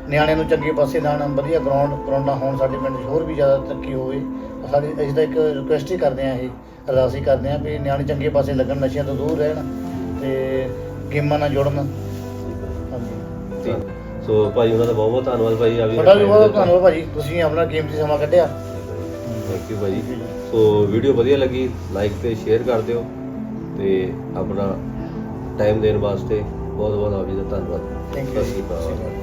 ਨਿਆਣਿਆਂ ਨੂੰ ਚੰਗੇ ਪਾਸੇ ਲਾਣ, ਵਧੀਆ ਗਰਾਊਂਡ ਗਰਾਊਂਡਾਂ ਹੋਣ ਸਾਡੇ ਪਿੰਡ 'ਚ, ਹੋਰ ਵੀ ਜ਼ਿਆਦਾ ਤਰੱਕੀ ਹੋਵੇ। ਸਾਡੇ ਅਸੀਂ ਤਾਂ ਇੱਕ ਰਿਕੁਐਸਟ ਹੀ ਕਰਦੇ ਆ ਇਹ, ਅਰਦਾਸ ਹੀ ਕਰਦੇ ਆ ਵੀ ਨਿਆਣੇ ਚੰਗੇ ਪਾਸੇ ਲੱਗਣ, ਨਸ਼ਿਆਂ ਤੋਂ ਦੂਰ ਰਹਿਣ ਤੇ ਗੇਮਾਂ ਨਾਲ ਜੁੜਨ। ਹਾਂਜੀ। ਠੀਕ ਸੋ ਭਾਜੀ ਉਹਨਾਂ ਦਾ ਬਹੁਤ ਬਹੁਤ ਧੰਨਵਾਦ ਭਾਜੀ ਆ ਵੀ ਤੁਹਾਡਾ ਵੀ ਬਹੁਤ ਧੰਨਵਾਦ ਭਾਜੀ ਤੁਸੀਂ ਆਪਣਾ ਕੀਮਤੀ ਸਮਾਂ ਕੱਢਿਆ। ਥੈਂਕ ਯੂ ਭਾਜੀ ਸੋ ਵੀਡੀਓ ਵਧੀਆ ਲੱਗੀ ਲਾਈਕ ਤੇ ਸ਼ੇਅਰ ਕਰ ਦਿਓ ਤੇ ਆਪਣਾ ਟਾਈਮ ਦੇਣ ਵਾਸਤੇ ਬਹੁਤ ਬਹੁਤ ਆਪ ਜੀ ਦਾ ਧੰਨਵਾਦ। ਥੈਂਕ ਯੂ ਸਤਿ ਸ਼੍ਰੀ ਅਕਾਲ।